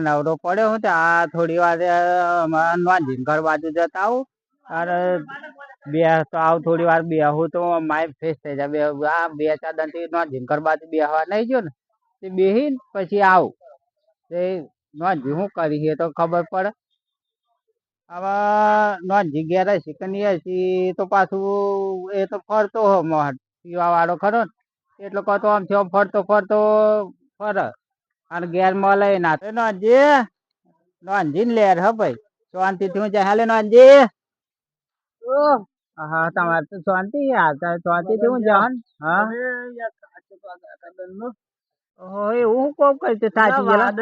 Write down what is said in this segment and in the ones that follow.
ને આ નવરો પડ્યો હું આ થોડી વાર નોંધીને ઘર બાજુ જતા આવું. અને બે, તો આવું થોડી વાર બેહું તો માઇન્ડ ફ્રેશ થઈ જાય. બે, આ બે, ચાર દંતી નોંધીને ઘર બાજુ બેહવા નહીં ગયો ને, તે બેહીને પછી આવું. તે નોંધી શું કરી તો ખબર પડે. હવે નોંધી કે નહીં હશે તો પાછું એ તો ફરતો હો પીવા વાળો ખરો ને. એટલો કહો આમ થયો ફરતો ફરતો ફરે. અને ઘેર મળે ના તો નોંધી નોંધી ને લેર હ ભાઈ. શાંતિ થી જાય. હાલે નોંધી હા તમારે તો શાંતિ. શાંતિ થી હું જાવ ને? હા? એવું કોમ કરતે સાચી ગયેલા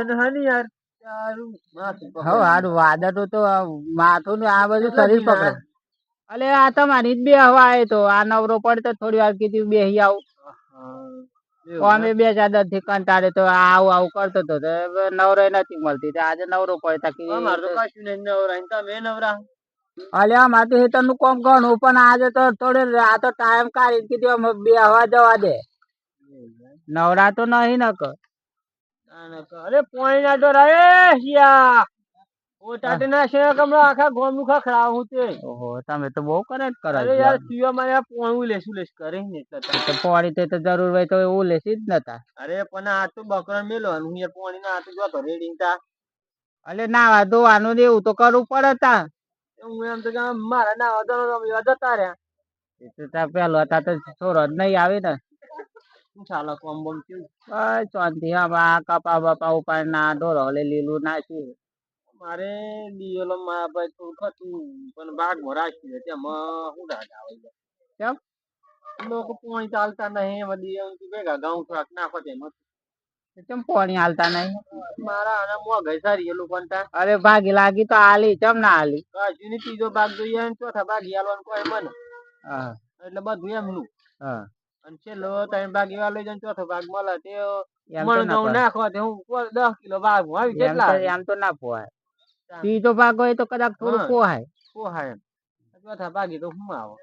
હો હારું વાદળ તો માથું ને આ બધું શરીર પકડે. અલે આ તમારી જ બે હવા તો. આ નવરો પડતો થોડી વાર કીધું બેહી આવું. અમે બે ચાદરથી કંટાળે તો આવું આવું કરતો તો તો નવરો નથી મળતી. આજે નવરો પડતા કે અલે અમારે તો હેતરનું કોમ ઘણું પણ આજે તો થોડે આ તો ટાઈમ કાઢી કીધું અમે બે હવા જવા દે. નવરા તો નહીં ન કર અરે પોણી ના તો રે શિયા! ઓ ના છે કમળા આખા ગોમનું ખખડાવું તે. ઓહો તમે તો બહુ કરે જ કરો અરે યાર શિવા મારે પોણું લેશું લેશ કરે ને એટલે તો. તો તે તો જરૂર હોય તો એવું લેસી જ નતા. અરે પણ આ તો બકરા મેલો હું યાર પોણી ના જોતો રેડિંગ તા. અલે નાવા ધોવાનું ને એવું તો કરવું પડે તા. હું એમ તો મારા ના હતો જતા રહ્યા. એ તો ત્યાં પેલો હતા તો છોરો જ નહીં આવે ને. ચાલે કોમ બોમ કેવું? શાંતિ હા આ કપા બપા ઉપાડ ના ઢોરો લે લીલું નાખ્યું મારે ડીએલએમમાં ભાઈ થોડું ખતું પણ રાખ્યું છે તેમાં શું દાદ આવે કેમ? લોકો પોણી ચાલતા નહીં એમાં દિયે ભેગા ઘઉં થોડાક નાખો તેમાં કેમ પાણી હાલતા નહીં? મારા અને મોંઘાઈ સારી એ લોકો અરે ભાગી લાગી તો હાલી કેમ ના આલી હજુ ની ત્રીજો ભાગ જોઈએ ને ચોથા ભાગ આલવાનું કોઈ મને હા. એટલે બધું એમનું હા. અને છેલ્લો ત્રણ ભાગ એવા લઈ જાય ચોથો ભાગ મળે તે એમ તો મણ ના ઘઉં પોહાય. નાખો તે હું દસ કિલો ભાગ આવી કેટલા એમ તો ના પોહાય ત્રીજો ભાગ હોય તો કદાચ થોડું કોહાય પોહાય. ચોથા ભાગે તો હું આવો?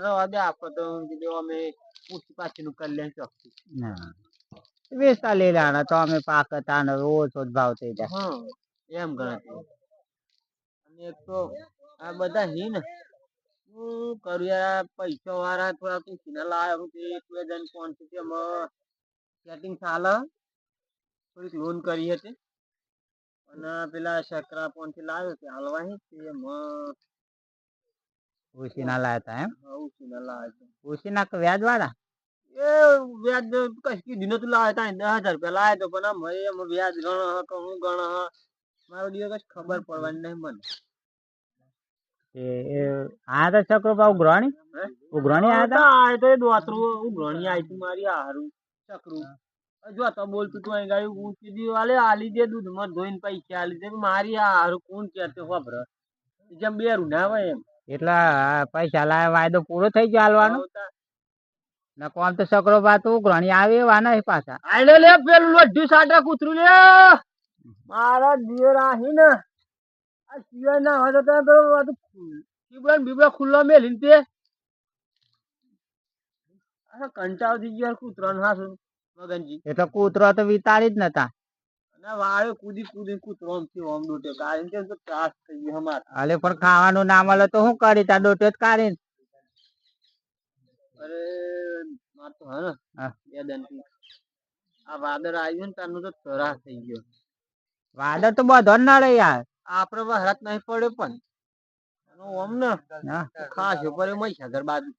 રવા દે આપો તો. કીધું અમે પૂછી પાછીનું લઈએ ચોખ્ખું. વેચતા લઈ લેવાના તો અમે પાક હતા ને ઓછો જ ભાવ થઈ જાય. એમ ગણતરી અને એક તો આ બધા હી ને. શું કરું યાર પૈસા વાળા થોડા પૂછીને લાવ્યો હું તે એક બે જણ એમાં સેટિંગ ચાલે. થોડીક લોન કરી હતી. અને પેલા શકરા પોનથી લાવ્યો તે હાલવાની તે ઉછીના લાયા હતા એમ? ઉસીના લાયા હતા ઉસીના કે વ્યાજ વાળા એ વ્યાજ કઈ કીધું નતું લાવ્યો તા દસ હજાર રૂપિયા લાવ્યો તો પણ આમ એમ વ્યાજ ગણો હ કે હું ગણો હ? મારો દિવસ કઈ ખબર પડવાની નહીં મને. આ તો છોકરો બા ઉઘરાણી? ઉઘરાણી આયા તા? આ તો દોતરું ઉઘરણી આવી મારી હારું ચકરું. જો તો બોલતું તું અહીં ગાયું હું કીધું આલે આલી દે દૂધમાં ધોઈને પૈસા આલી દે. મારી આ હારું કોણ કે ખબર? જેમ બે રૂના હોય એમ. એટલા પૈસા લાવે વાયદો પૂરો થઈ ગયો હાલવાનો? ને કોમ તો છોકરો બા તો આવે વાના પાછા. આલે લે પેલું લોઢું સાટા કૂતરું લે. મારા દિયર આહી ને આ સિવાય ના હોય તો પેલો બીબડા ને બીબડા ખુલ્લો મેલીને તે. કંટાળ થઈ ગયો કૂતરાને હાસુ મગનજી. એ તો કૂતરો તો વિતાડી જ નતા. વાળે કૂદી કૂદી કૂતરો આમ થયો આમ ડૂટ્યો કારણ કે ત્રાસ થઈ ગયો અમાર. હાલે પણ ખાવાનું ના મળે તો શું કરી? તા ડોટે જ કાઢી અરે માર તો હે ને બે દંતી. આ વાદળ આવ્યું ને તારનું તો ત્રાસ થઈ ગયો. વાદળ તો બધો ના નડે યાર. આપડે વરસાદ નહીં પડ્યો પણ. ઓમ ને ખાસ ઉપર મહીસાગર બાજુ.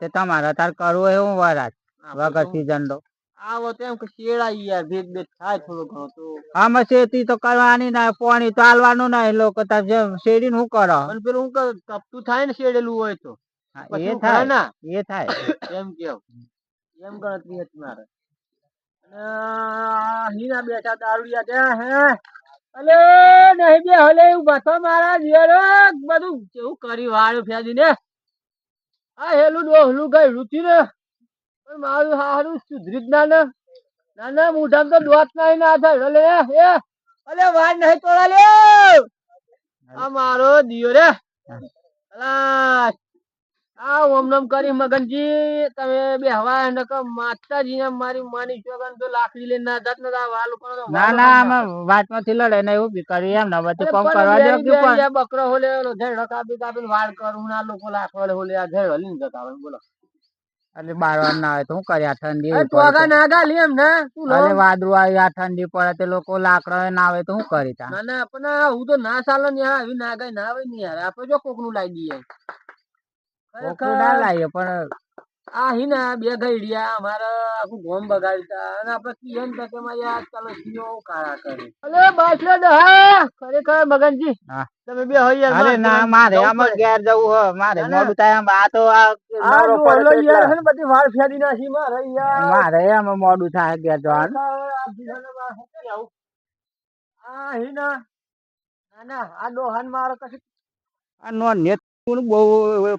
તે તમારે તાર કરવું એવું વરાજ આપણે વગર સીઝન તો. આવો તેમ કે શેડાઈ યાર ભેદ ભેદ થાય થોડો ઘણો તો. આમાં શેતી તો કરવાની ના પાણી તો હાલવાનું ના લોકો શેડી શું કરો? પણ પેલું હું કપતું થાય ને શેડેલું હોય તો. એ થાય ના? એ થાય. એમ કેવ. એમ ગણતરી હતી મારે. હીરા બેઠા દારૂડિયા ત્યાં હે? અલે નહીં બે હલે ઊભા થો મારા દિયર બધું. કેવું કરી વાળું ફેદી ને આ હેલું ડોહલું ગઈ રૂચી ને. પણ મારું હારું સુધરી જ ના ને ના ના મોઢામાં તો દોત નહીં ના થાય અલે એ અલે વાર નહીં તોડા લે આ મારો દિયો રે. અલા આ ઓમ નમ કરી મગનજી તમે બે હવા માતાજી ને મારી માની ચોગન તો લાકડી લઈને ના જાત ને વાલ ઉપર ના ના અમે વાતમાંથી લડે ને એવું કરી એમ ને. અરે કોમ કરવા દે પણ? બકરો હોલે ઓલો ઝેડો કાપી વાળ કરું ના લોકો લાખવાલે હોલે આ ઝેડો લઈને જતા બોલો. એટલે બારવાર ના આવે તો શું કરે આ ઠંડી ટોગા છે. ના ગાલી એમ ને? અરે વાદળું આવી આ ઠંડી પડે તે લોકો લાકડા ના આવે તો શું કરી તા. ના ના પણ હું તો ના ચાલે ને યાર આવી ના ગાય ના આવે ને યાર. આપણે જો કોકનું લાવી દઈએ. કોકરું ના લાવીએ પણ આ હી ને બે ગઈડિયા અમારે આખું ગોમ બગાડતા અને આપણે કીએ ને તો કે માં યાર ચાલો સીઓ કાળા કરે. અલે બાસલે લે દહા ખરેખર મગનજી હા. તમે બે હોય યાર અરે ના મારે આમ ઘેર જવું હો. મારે. મોડું થાય આમ. આ તો આ મારો નવરો જો પડે હલો તો યાર હન બધી વાર ફેરી નાખી મારે યાર મારે આમાં મોડું થાય ઘેર જવાનું. આ હી ના ના ના આ દોહન મારો કશું આ નો નેત બહુ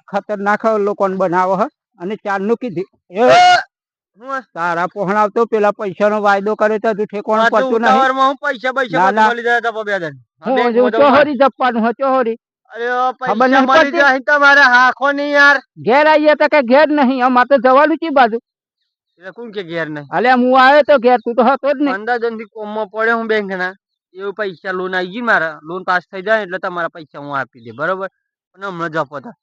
ખતરનાક લોકોને બનાવો હ. અને ચારનું કીધી. એ હું. તારા પહોણાવતો પેલા પૈસાનો વાયદો કરે તો ઠેકોણું પડતું નહીં. પૈસા પૈસા ના, ના. ચોહરી જપવાનું ચોહરી. ખબર નહીં પડતી? તમારે હાખો નહીં યાર. ઘેર આવીએ તો કે ઘેર નહીં. અમારે તો જવાનું ચી બાજુ? કોણ કે ઘેર નહીં? અલે હું આવ્યો તો ઘેર. તું તો હતો જ નહીં. પંદર જણથી કોમમાં પડ્યો હું બેંક ના એવું પૈસા લોન આવી ગઈ મારા. લોન પાસ થઈ જાય એટલે તમારા પૈસા હું આપી દે. બરોબર? અને હમણાં જપો હતા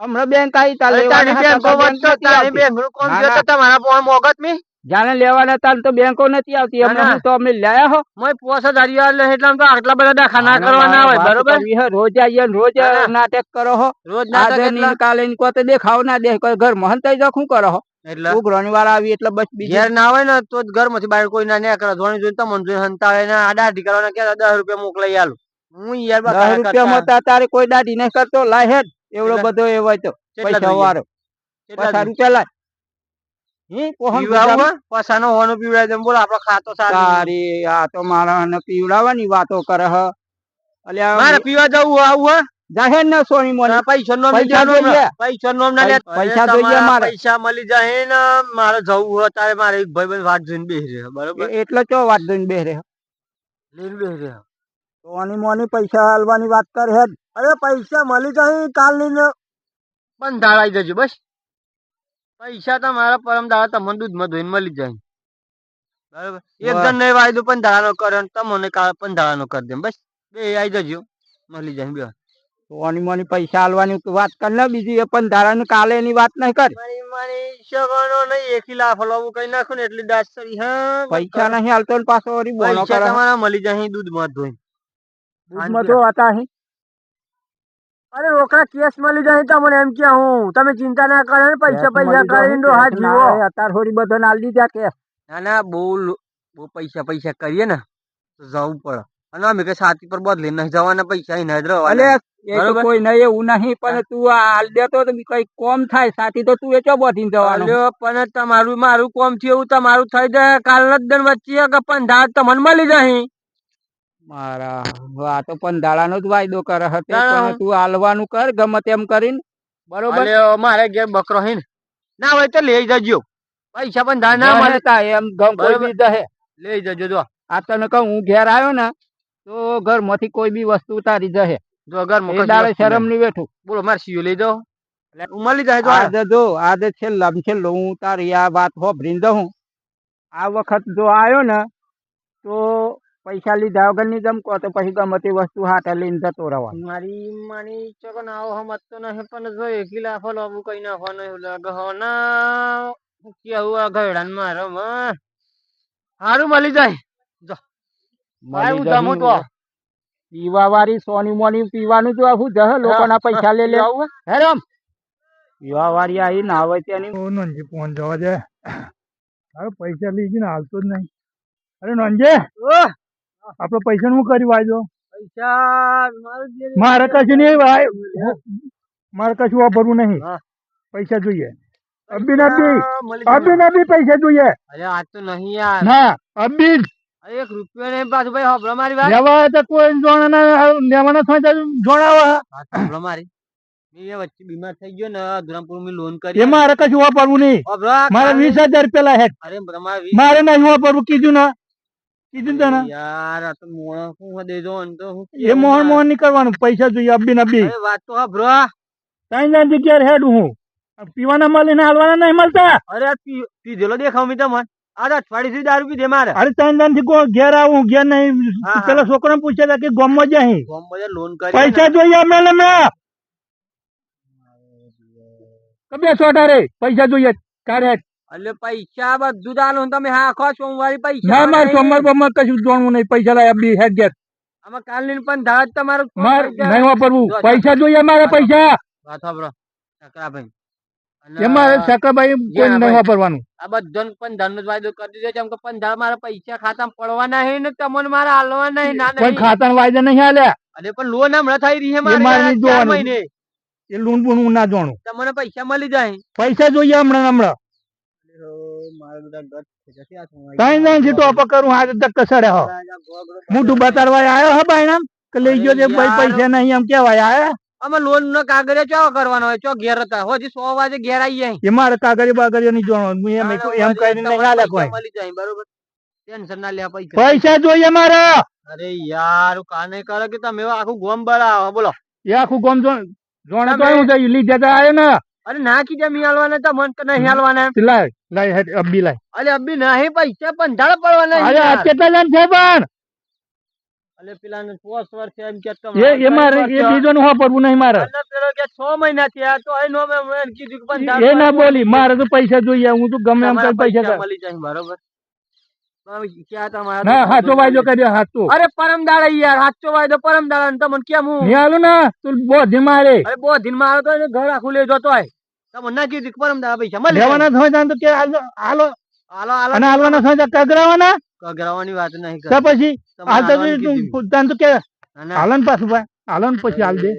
હમણાં બેંક આવી હતા. તમારા મોગત મી? જાણે લેવાના તાર તો બેંકો નથી આવતી. અમે. તો અમે લાયા હો. મોય પોસ હજાર એટલે એટલે તો આટલા બધા દાખા ના કરવાના હોય બરોબર? રોજ આવીએ રોજ. નાટક કરો હો. રોજ નાટક કાલે તો દેખાવ ના દે કોઈ ઘર મહન થઈ શું કરો હો? એટલે? ઉઘરાણી વાર આવી એટલે બસ બીજું. ઘેર ના હોય ને તો જ ઘરમાંથી બહાર કોઈ ના કરે ધોણી જોઈને તમને જોઈને હંતાવે ને આ દાઢી કરવાના કે રૂપિયા મોકલાઈ આલું. હું યાર કરતા. તો તારે કોઈ દાઢી નહીં કરતો લાય હેડ. એવડો બધો એ હોય તો પૈસા વાળો. પૈસા રૂપિયા લાય. હી કોહન પીવડાવું હે? પસાનો હોનું પીવડાવી દે બોલો આપણો ખાતો સારી આ તો મારા પીવડાવવાની વાતો કરે હ. પીવા જવું આવું હે? જાહેર ને સોની મોની. પૈસા નો પૈસા જોઈએ. પૈસા નો ના પૈસા જોઈએ મારે. પૈસા મળી જાય ને મારે જવું હોય તારે મારે એક ભાઈ વાત જોઈને રહ્યો બરોબર? એટલે ચો વાત જોઈને બેહરે લઈને બેસી રહ્યો સોની મોની પૈસા હાલવાની વાત કરે હેડ અરે પૈસા મળી જાય કાલ લઈને. પણ ધાળાઈ જજો બસ. પૈસા તમારા પરમ દાડા તમને દૂધમાં ધોઈને મળી જાય. બરાબર. એક જણ ને વાયદો પણ દાડાનો કરે તમને કાલ પણ દાડાનો કરી દે બસ. બે આવી જજો. મળી જાય બે. સોની મોની પૈસા આલવાની વાત કર ને બીજી. એ પણ ધારા કાલે એની વાત નહીં કર. મારી મારી પૈસા નહીં હાલતો ને પાછો. તમારા મળી જાય દૂધમાં ધોઈને. દૂધમાં તો હતા હી. અરે રોકડા કેસ મળી જાય મને એમ કે હું તમે ચિંતા ના કરો ને પૈસા પૈસા કરીને હા જીવો. અત્યાર થોડી બધો ના લીધા કે ના ના બહુ બહુ પૈસા પૈસા કરીએ ને તો જવું પડે. અને અમે કઈ સાથી પર બદલી નહીં જવાના પૈસા અહીં જ અલે એ તો કોઈ નહીં એવું નહીં પણ તું આ હાલ દેતો તો કઈ કોમ થાય સાથી તો તું એ ચો બોધીને જવાનું. અલ્યો, પણ તમારું મારું કોમ થયું એવું તમારું થઈ જાય કાલના જ દન વચ્ચે કે પંધાર તમને મળી જાય. મારા આ તો પણ દાડાનો જ વાયદો કરે હતો પણ તું હાલવાનું કર ગમે તેમ કરીને. બરોબર? મારે ઘેર બકરો હે ને. ના હોય તો લઈ જજો. પૈસા પણ ધાર ના મળે. તા એમ ગમ કોઈ બી દહે લઈ જજો જો. આ તને કહું હું ઘેર આવ્યો ને તો ઘરમાંથી કોઈ બી વસ્તુ ઉતારી જહે જો ઘર મોકલ દાડે શરમની બેઠું બોલો મારે સીયો લઈ જાઓ. હું મળી જાય જો આજે જો આજે છેલ્લા છેલ્લો હું તારી આ વાત હોભરીને દઉં આ વખત જો આવ્યો ને તો પૈસા લીધા વગરની જમ કહો તો પછી ગમે તે વસ્તુ હાથે લઈને જતો રહેવાનો. મારી માની ચોકન આવો હમત તો નહીં પણ જો એકલી ફલો આવું કઈ નાખવાનું એવું લાગે. હો ના કેવું આ ગયડાને મારો માં હારું મળી જાય. જો. ભાઈ હું જમું તો. પીવા વાળી સોની મોની પીવાનું જો આવું જહ લોકોના પૈસા લે લે. આવું હે? હેરમ પીવા વાળી આવી ના હોય તેની. નોંધી ફોન જવા દે. પૈસા લઈ ગઈ ને હાલતો જ નહીં. અરે નોંધે ઓહ, આપડે પૈસા નું કરી વાયદો? મારું કશું નહીં ભાઈ. મારે કશું વાપરવું નહીં. પૈસા જોઈએ. અબી ના બી પૈસા મળી જાય. અબી પૈસા જોઈએ. અરે આ તો નહીં યાર. ના અબી એક રૂપિયો નહીં પાછું ભાઈ હોભળો મારી વાત. લેવા તો કોઈ જોડાના લેવાના થાય તો જોડાવા. વાત હોભળો મારી. મેં વચ્ચે બીમાર થઈ ગયો ને ધરમપુરમાં લોન કરી એ મારે કશું વાપરવું નહીં. મારે વીસ હજાર પેલા હે અરે મારે નહીં વાપરવું કીધું ને. કીધું તને યાર આ તો મોણ હું દેજો ને તો એ મોહન મોહન નીકળવાનું કરવાનું પૈસા જોઈએ અબી ના અરે વાત તો હોભળો ત્રણ ત્રણ જગ્યાએ હેડ હું. પીવાના મળે ને હાલવાના નહીં મળતા. અરે પીધેલો દેખાવ મિત્ર મન આ અઠવાડિયે સુધી દારૂ પીધે મારે. અરે ત્રણ ત્રણથી ઘેર આવું ઘેર નહીં. પેલા છોકરાને પૂછ્યા હતા કે ગામમાં જાય ફોર્મમાં લોન કરી પૈસા જોઈએ અમે મે કબે છોટા રે પૈસા જોઈએ. કાઢે એટલે પૈસા બધું ચાલુ તમે હા આખો સોમવારે પૈસા ના માર સોમવાર બમવાર કશું જોણવું નહીં. પૈસા લાયા બી હેડ આમાં કાલની પણ ધાડ તમારું માર પૈસા- નહીં વાપરવું. પૈસા જોઈએ મારે પૈસા. વાત સાંભળો ચક્રાભાઈ. એમાં સકાભાઈ કોઈ નહીં વાપરવાનું. આ બધો પણ નો વાયદો કરી દીધો છે. કે પણ મારા પૈસા ખાતામાં પડવાના ને તમને મારા હાલવા નહીં ના કોઈ વાયદા નહીં હાલ્યા અરે પણ લોન હમણાં થઈ રહી છે એ મારે મારે ચાર મહિને. એ લૂણ બૂણ ના જોણું. તમને પૈસા મળી જાય. પૈસા જોઈએ હમણાં હમણાં. હાથ તક કસડે હો. બતાડવા આવ્યો હે કે લઈ ગયો ભાઈ પૈસા નહીં એમ કેવાય આયા આમાં લોન નો કાગળિયા ચો કરવાનો હોય? ચો ઘેર હતા? હજી સો વાગે ઘેર આવી જાય એ મારે કાગળિયો બાગળિયો હું એમ એમ કરીને નહીં કોઈ. મળી જાય બરોબર? ટેન્શન ના લેવા પૈસા. પૈસા જોઈએ મારે. અરે યાર કાને કરે કે તમે આખું ગોમ બળાવો બોલો. એ આખું ગોમ જો જોણે તો હું લીધે તો ને. અરે ના કીધે મી હાલવાના તો મન કે નહીં હાલવાના લાય લાય અબ્બી લાય. અરે અભી નહીં પૈસા પણ ધાડ પડવાના અરે આ કેટલા જણ છે પણ? અલે પેલા ને પોસ વર્ષ એમ કે એ એ મારે એ બીજો નું વાપરવું નહીં મારે. અલે પેલો કે છ મહિના થયા તો એનો મેં મેં કીધું કે પણ એ ના બોલી મારે તો પૈસા જોઈએ હું તો ગમે એમ કઈ પૈસા મળી જાય બરોબર. તમે ના હાચો વાયદો કર્યો હાચો. અરે પરમ દાડા યાર વાયદો પરમ દાડા તમને કેમ હું નહીં હાલું ને તું અરે માં આવ્યો તો ઘર આખું લઈ જતો હોય તમને ના કીધું પરમ દાડા પૈસા મળે? લેવાના થાય તો કે હાલો હાલો. હાલો હાલો. અને હાલવાના થાય તો કગરાવાના? કગરાવાની વાત નહીં તો પછી તમારે હાલ તો તું- તાન તો કે ના, ના. હાલો ને પાછું ભાઈ હાલો પછી હાલ દે.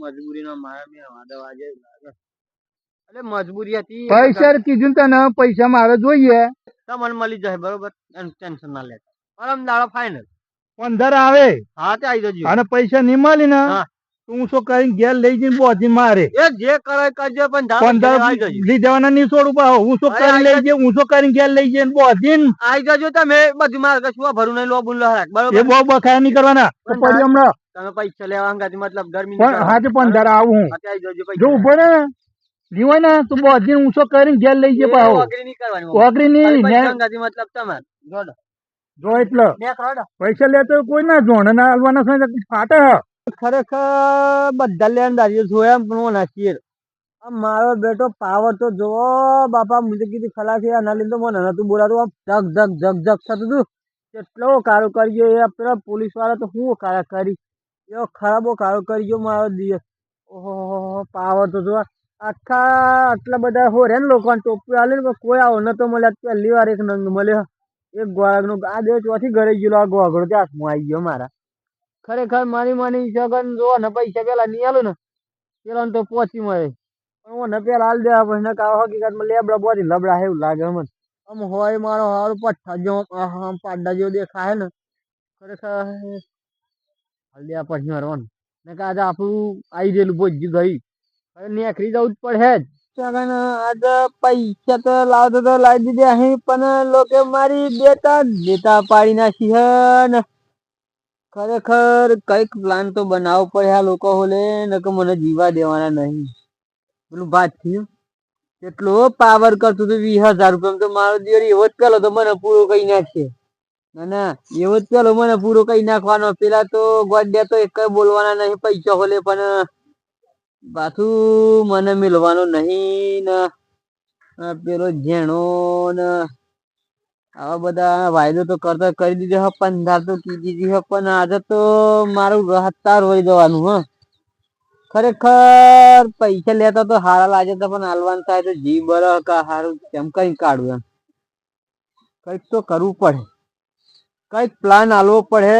મજબૂરીનો મારા બે વાદા વાજે અરે મજબૂરી હતી. પૈસા કીધું તને પૈસા મારે જોઈએ. તમને મળી જાય બરોબર? ટેન્શન ના લેતા. પરમ દાડો ફાઈનલ પંદર આવે. હા તે આવી જજો. અને પૈસા નહીં મળી ને તું શું કરીને ઘેર લઈ જઈને બોધી મારે? એ જે કરે કરજે પણ પંદર લઈ જવાના નહીં છોડું પાછો હું શું કરી કરીને લઈ જઈએ હું શું કરીને ઘેર લઈ જઈને બોધીને આવી જજો તમે. બધી મારે કશું ભરું નહીં લો બુલ એ બરોબર બહુ બખાયા નહીં કરવાના. પડી હમણાં. તમે પૈસા લેવા અંગાથી મતલબ ગરમી પણ હાથે પંદર આવું હું. જો ઊભો ને જીવાય ને તું બધી ઊંચો કરીને ઘેર લઈ જાય પાછો. ઓગરી ની મતલબ તમારે. જો એટલે. પૈસા લેતો કોઈ ના જોણ ના હાલવાના છે ફાટે. ખરેખર બધા લેણદારીઓ જોયા પણ નાખીએ મારો બેટો પાવર તો જોવો બાપા મુજે કીધું ખલાસી આના લીધે મને નતું બોલાતું. આમ ઝગ ઝગ જગ ઝગ થતું હતું કેટલો કારો કરી ગયો એ પેલા પોલીસવાળા તો શું કારા કરી? એવો ખરાબો કારો કરી ગયો મારો દિવસ. ઓહો પાવર તો જોવા આખા આટલા બધા હો રે ને લોકો ટોપી આલે ને કોઈ આવો નતો મળે પહેલી વાર એક નંગ મળ્યો. એક ગોળાનો આ દે ચોથી ઘરે ગયેલો આ ગોગડો ત્યાં હું આવી ગયો મારા. ખરેખર મારી માની સગન જો ને પૈસા પેલા નહીં આલું ને પેલા તો પહોંચી મળે. પણ હું ને પેલા હાલ દેવા પછી નકા હકીકતમાં લેબડા બોધી લબડા એવું લાગે મને. આમ હોય મારો હારો પઠ્ઠા જો આમ પાડા જેવો દેખાય ને ખરેખર હાલ દેવા પછી મારવાનું. નકા આજે આપણું આવી ગયેલું ભોજી ગઈ. હવે નેકરી જવું જ પડે જ. સગન આજે પૈસા તો લાવતો તો લાવી દીધે અહીં, પણ લોકો મારી દેતા દેતા પાડી નાખી હે ખરેખર કંઈક પ્લાન તો બનાવવો પડે આ લોકો હોલે, નકર મને જીવા દેવાના નહીં. પેલું વાત થયું કેટલો પાવર કરતું હતું વીસ હજાર રૂપિયા તો મારો દિયર એવો જ પેલો તો મને પૂરો કઈ નાખશે. ના ના, એવો જ પેલો મને પૂરો કઈ નાખવાનો. પેલા તો ગોડ્યા તો એક બોલવાના નહીં, પૈસા હોલે, પણ પાછું મને મિલવાનું નહીં ને પેલો ઝેણો ને. આવા બધા વાયદો તો કરતા કરી દીધો હે પંદર તો કીધી દીધી હે પણ આજે તો મારું રહતાર વળી જવાનું હ. ખરેખર પૈસા લેતા તો હારા લાગે તો પણ હાલવાનું થાય તો જી બર કા હારું કેમ કઈ કાઢવું એમ. કંઈક તો કરવું પડે. કંઈક પ્લાન આલવો પડે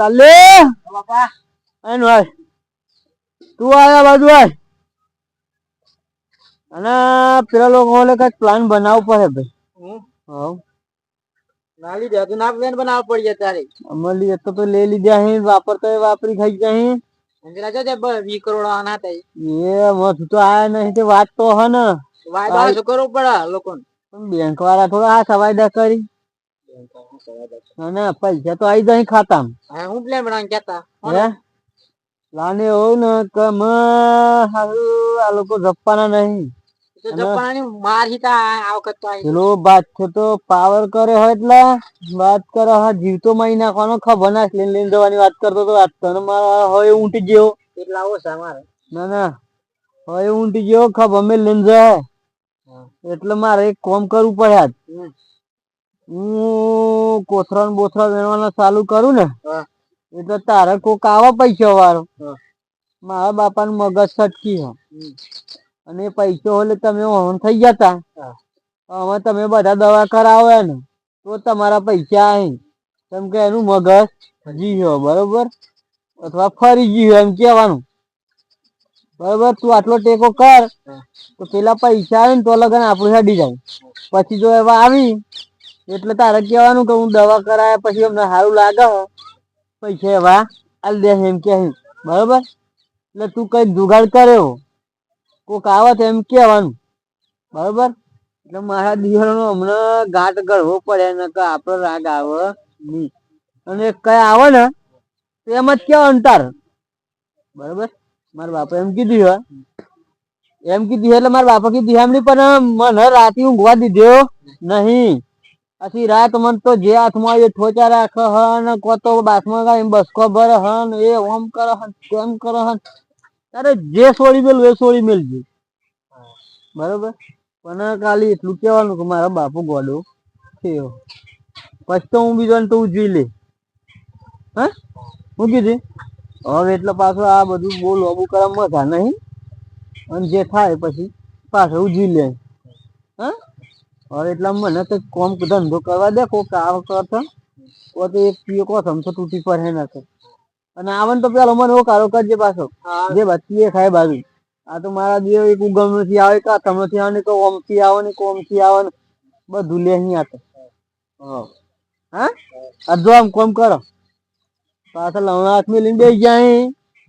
લાલે. બાપા. એનું તું આયા બાજુ આય. અને પેલા લોકો ઓલે કંઈક પ્લાન બનાવવો પડે ભાઈ. હા? ના લીધા તો ના પ્લાન બનાવવો પડી તારે. અમલી તો તો લઈ લીધા હે વાપરતો વાપરી ખાઈ ગયા હે. અંગ્રેજો જે વી કરોડ આના થાય એ મત તો આયા નહીં તે વાત તો હે ને. વાયદા શું કરવું પડે લોકો બેંક વાળા થોડા આ સવાયદા કરી. અને પૈસા તો આવી જાય ખાતામાં. હું પ્લાન બનાવી કેતા હે? લાને એવું ને કે હારું આ લોકો જપવાના નહીં. અને માર હિતા આ વખત તો પેલો બાદ તો પાવર કરે હોય એટલે વાત કરે હા જીવતો મારી નાખવાનો ખબર ના જવાની વાત કરતો તો વાત તને મારા હોય ઊંટી જેવો એટલા મારે ના ના હોય ઊંટી ગયો ખબર અમે લઈને જાય. એટલે મારે એક કોમ કરવું પડે આજ. હું કોથરા બોથરણ બોથરા વેણવાના ચાલુ કરું ને હા. એટલે તારે કોક આવા પૈસા વાળો. મારા બાપા મગજ સટકી હે અને એ પૈસો એટલે તમે ઓન થઈ જતા. હવે તમે બધા દવા કરાવો ને તો તમારા પૈસા અહીં કેમ કે એનું મગજ જીવ્યો બરોબર? અથવા ફરી ગયું એમ કેવાનું બરોબર? તું આટલો ટેકો કર. તો પેલા પૈસા આવે ને તો લગન આપણું હેડી જાય. પછી જો એવા આવી એટલે તારે કહેવાનું કે હું દવા કરાયા પછી અમને સારું લાગે પૈસા એવા આલ દે એમ કે બરોબર? એટલે તું કઈ જુગાડ કર્યો કોક આવે તો એમ કહેવાનું. બરોબર? એટલે મારા દિવાળનો હમણાં ગાંઠ ગળવો પડે ને કે આપણો રાગ આવે નહીં. અને કઈ આવે ને, તો એમ જ કહેવાનું તાર. બરોબર? મારા બાપા એમ કીધું હોય એમ કીધું એટલે મારા બાપા કીધું એમ નહીં પણ મને રાતે ઊંઘવા દીધો નહીં. આખી રાત મને તો જે હાથમાં આવે એ ઠોચા રાખે હ ને કો તો બાથમાં ગાય બસકો ભરે હ ને એ ઓમ કરે હ ને તેમ કરે હ ને. તારે જે સોળી મેલવું એ સોળી મેલજે બરોબર? પણ ખાલી એટલું કહેવાનું કે મારા બાપુ ગોડો થયો. પછી તો હું બીજો તો ઉજવી લે. હા? હું કીધું? હવે એટલે પાછું આ બધું બહુ લોબુ કરવા મજા નહીં. અને જે થાય પછી પાછું ઉજવી લે. હા? હવે એટલે મને કંઈક કોમ ધંધો કરવા દે કોક આ વખત કો તો એક પીએ કો સમસો તૂટી પડે ના કે અને આવે ને તો પેલો મને એવો કારો કરજે પાછો. જે બચી એ ખાય બાજુ. આ તો મારા દેવ એક ઉગમ નથી આવે કા તમ નથી આવે ને કે ઓમથી આવે ને કે ઓમથી આવે ને બધું લે અહીં આતો હા. હા? જો આમ કોમ કરો. પાછા લવણા હાથ મેં લઈને બેસી જાય.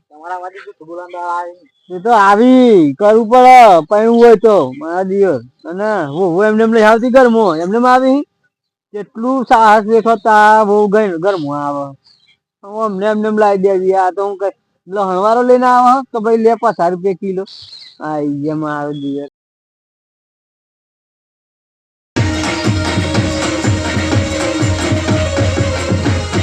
તમારા માંથી બોલાવવા આવે એ તો આવી, કરવું પડે પૈણું હોય તો મારા દિવસ. અને હું એમને એમને આવતી ગરમો એમને આવી, કેટલું સાહસ દેખાતા, બહુ ગઈ ગરમો આવે. હું અમને એમને એમ લાવી દેવી આ તો હું કઈ લણવારો લઈને આવે કે ભાઈ લે પચાસ રૂપિયા કિલો. આવી ગયા મારો દિવસ.